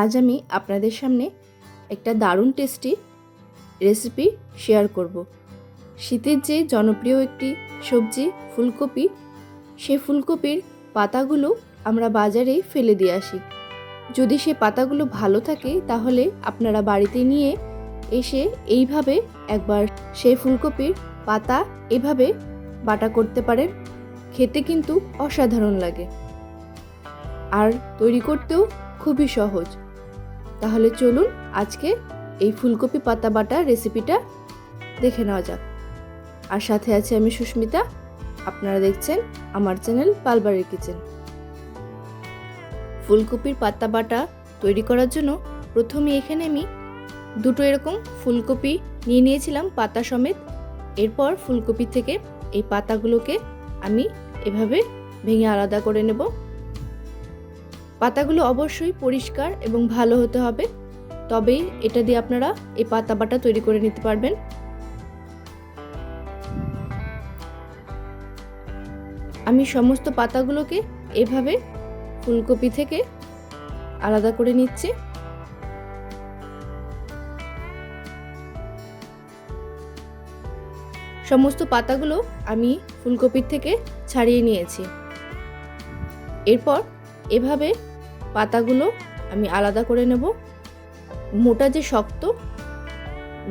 আজ আমি আপনাদের সামনে একটা দারুণ টেস্টি রেসিপি শেয়ার করব। শীতের যে জনপ্রিয় একটি সবজি ফুলকপি সে ফুলকপির পাতাগুলো আমরা বাজারে ফেলে দিয়ে আসি। যদি সে পাতাগুলো ভালো থাকে, তাহলে আপনারা বাড়িতে নিয়ে এসে এইভাবে একবার সেই ফুলকপির পাতা এভাবে বাটা করতে পারেন। খেতে কিন্তু অসাধারণ লাগে। আর তৈরি করতেও খুবই সহজ। তাহলে চলুন আজকে এই ফুলকপি পাতা বাটা রেসিপিটা দেখে নেওয়া যাক। আর সাথে আছে আমি সুস্মিতা। আপনারা দেখছেন আমার চ্যানেল পালবাড়ির কিচেন। ফুলকপির পাতা বাটা তৈরি করার জন্য প্রথমে এখানে আমি দুটো এরকম ফুলকপি নিয়ে নিয়েছিলাম পাতা সমেত। এরপর ফুলকপি থেকে এই পাতাগুলোকে আমি এভাবে ভেঙে আলাদা করে নেব। পাতাগুলো অবশ্যই পরিষ্কার এবং ভালো হতে হবে। তবেই এটা দিয়ে আপনারা এই পাতা বাটা তৈরি করে নিতে পারবেন। আমি সমস্ত পাতাগুলোকে এভাবে ফুলকপি থেকে আলাদা করে নিচ্ছি। সমস্ত পাতাগুলো আমি ফুলকপির থেকে ছাড়িয়ে নিয়েছি। এরপর এভাবে পাতাগুলো আমি আলাদা করে নেব। মোটা যে শক্ত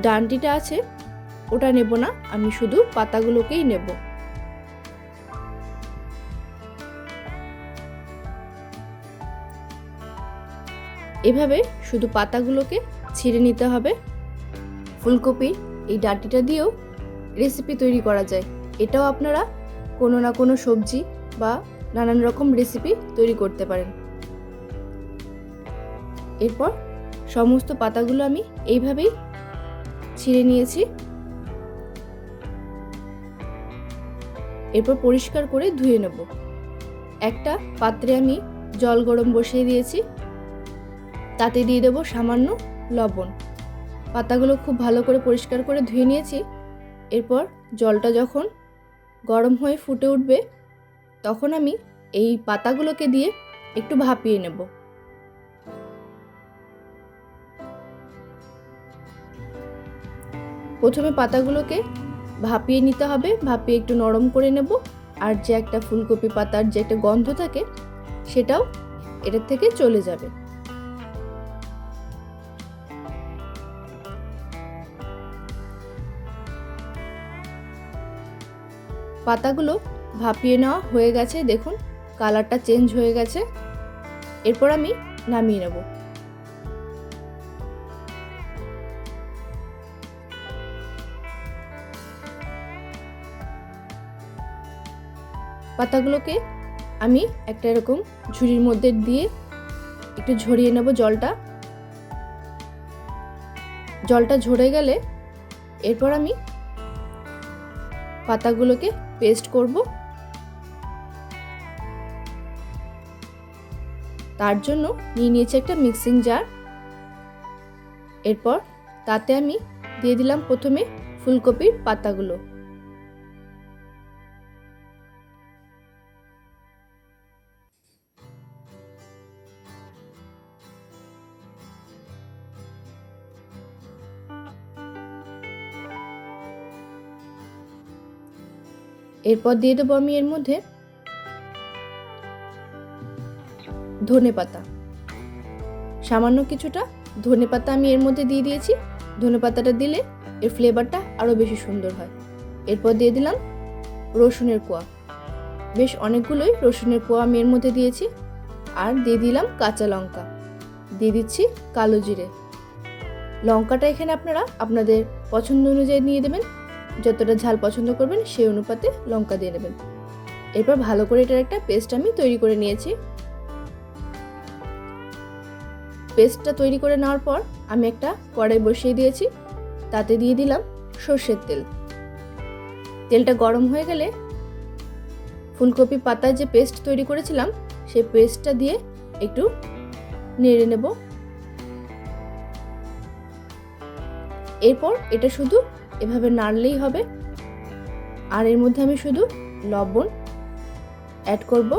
ডানটিটা আছে, ওটা নেব না, আমি শুধু পাতাগুলোকেই নেব। এভাবে শুধু পাতাগুলোকে ছিঁড়ে নিতে হবে। ফুলকপির এই ডাঁটিটা দিয়েও রেসিপি তৈরি করা যায়। এটাও আপনারা কোনো না কোনো সবজি বা নানান রকম রেসিপি তৈরি করতে পারেন। এরপর সমস্ত পাতাগুলো আমি এইভাবেই ছিঁড়ে নিয়েছি। এরপর পরিষ্কার করে ধুয়ে নেব। একটা পাত্রে আমি জল গরম বসিয়ে দিয়েছি। তাতে দিয়ে দেবো সামান্য লবণ। পাতাগুলো খুব ভালো করে পরিষ্কার করে ধুয়ে নিয়েছি। এরপর জলটা যখন গরম হয়ে ফুটে উঠবে তখন আমি এই পাতাগুলোকে দিয়ে একটু ভাপিয়ে নেব। প্রথমে পাতাগুলোকে ভাপিয়ে নিতে হবে, ভাপিয়ে একটু নরম করে নেব আর যে একটা ফুলকপি পাতার যে একটা গন্ধ থাকে সেটাও এটার থেকে চলে যাবে। পাতাগুলো ভাপিয়ে নেওয়া হয়ে গেছে, দেখুন, কালারটা চেঞ্জ হয়ে গেছে। এরপর আমি নামিয়ে নেব। পাতাগুলোকে আমি একটা এরকম ঝুড়ির মধ্যে দিয়ে একটু ঝরিয়ে নেব জলটা। জলটা ঝরে গেলে এরপর আমি পাতাগুলোকে পেস্ট করব। তার জন্য নিয়ে নিয়েছি একটা মিক্সিং জার। এরপর তাতে আমি দিয়ে দিলাম প্রথমে ফুলকপির পাতাগুলো। এরপর দিয়ে দেবো আমি এর মধ্যে ধনে পাতা। সামান্য কিছুটা ধনে পাতা আমি এর মধ্যে দিয়ে দিয়েছি। ধনে পাতাটা দিলে এর ফ্লেভারটা আরও বেশি সুন্দর হয়। এরপর দিয়ে দিলাম রসুনের কোয়া। বেশ অনেকগুলোই রসুনের কোয়া আমি এর মধ্যে দিয়েছি। আর দিয়ে দিলাম কাঁচা লঙ্কা। দিয়ে দিচ্ছি কালো জিরে। লঙ্কাটা এখানে আপনারা আপনাদের পছন্দ অনুযায়ী নিয়ে দেবেন। যতটা ঝাল পছন্দ করবেন সেই অনুপাতে লঙ্কা দিয়ে নেবেন এরপর ভালো করে এটার একটা পেস্ট আমি তৈরি করে নিয়েছি। পেস্টটা তৈরি করে নেওয়ার পর আমি একটা কড়াই বসিয়ে দিয়েছি, তাতে দিয়ে দিলাম সর্ষের তেল। তেলটা গরম হয়ে গেলে ফুলকপি পাতার যে পেস্ট তৈরি করেছিলাম, সেই পেস্টটা দিয়ে একটু নেড়ে নেব। এরপর এটা শুধু এভাবে নাড়লেই হবে। আর এর মধ্যে আমি শুধু লবণ অ্যাড করব।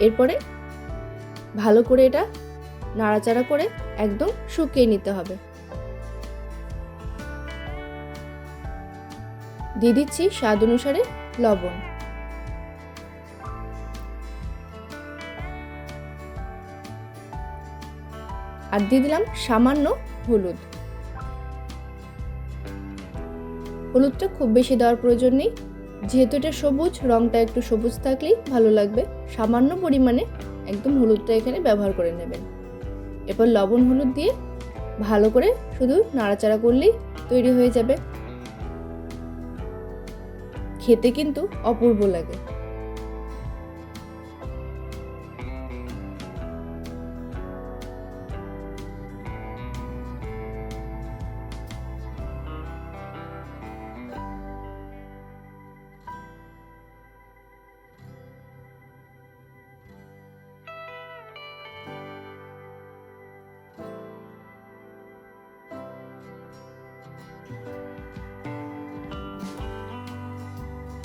এরপরে ভালো করে এটা নাড়াচাড়া করে একদম শুকিয়ে নিতে হবে। দিয়ে দিচ্ছি স্বাদ অনুসারে লবণ। আর দিয়ে দিলাম সামান্য হলুদ। হলুদটা খুব বেশি দেওয়ার প্রয়োজন নেই। যেহেতু এটা সবুজ, রংটা একটু সবুজ থাকলেই ভালো লাগবে। সামান্য পরিমাণে একদম হলুদটা এখানে ব্যবহার করে নেবেন। এরপর লবণ হলুদ দিয়ে ভালো করে শুধু নাড়াচাড়া করলেই তৈরি হয়ে যাবে। খেতে কিন্তু অপূর্ব লাগে।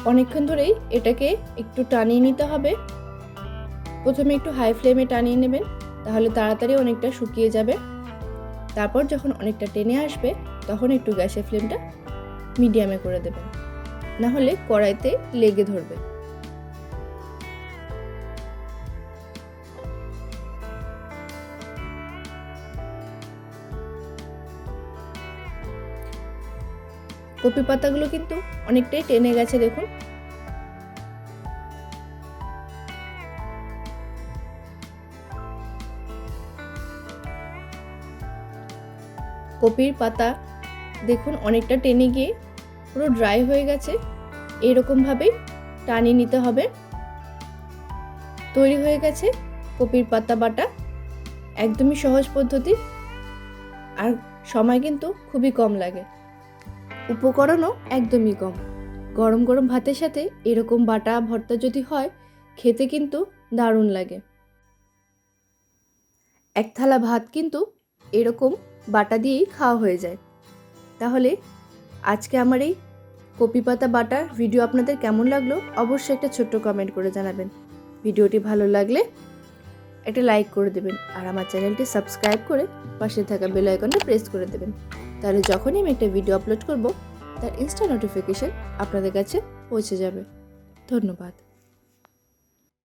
অনেকক্ষণ ধরেই এটাকে একটু টানিয়ে নিতে হবে। প্রথমে একটু হাই ফ্লেমে টানিয়ে নেবেন, তাহলে তাড়াতাড়ি অনেকটা শুকিয়ে যাবে। তারপর যখন অনেকটা টেনে আসবে, তখন একটু গ্যাসের ফ্লেমটা মিডিয়ামে করে দেবেন। না হলে কড়াইতে লেগে ধরবে। কপি পাতাগুলো কিন্তু অনেকটাই টেনে গেছে, দেখুন। কপির পাতা দেখুন অনেকটা টেনে গিয়ে পুরো ড্রাই হয়ে গেছে। এরকমভাবেই টানিয়ে নিতে হবে। তৈরি হয়ে গেছে কপির পাতা বাটা। একদমই সহজ পদ্ধতি। আর সময় কিন্তু খুবই কম লাগে। উপকরণও একদমই কম। গরম গরম ভাতের সাথে এরকম বাটা ভর্তা যদি হয়, খেতে কিন্তু দারুণ লাগে। এক থালা ভাত কিন্তু এরকম বাটা দিয়েই খাওয়া হয়ে যায়। তাহলে আজকে আমার এই কপি পাতা বাটার ভিডিও আপনাদের কেমন লাগল অবশ্যই একটা ছোট্ট কমেন্ট করে জানাবেন। ভিডিওটি ভালো লাগলে একটা লাইক করে দেবেন আর আমার চ্যানেলটি সাবস্ক্রাইব করে পাশে থাকা বেল আইকনটা প্রেস করে দেবেন। তাহলে যখনই আমি একটা ভিডিও আপলোড করব, তার ইনস্টা নোটিফিকেশান আপনাদের কাছে পৌঁছে যাবে। ধন্যবাদ।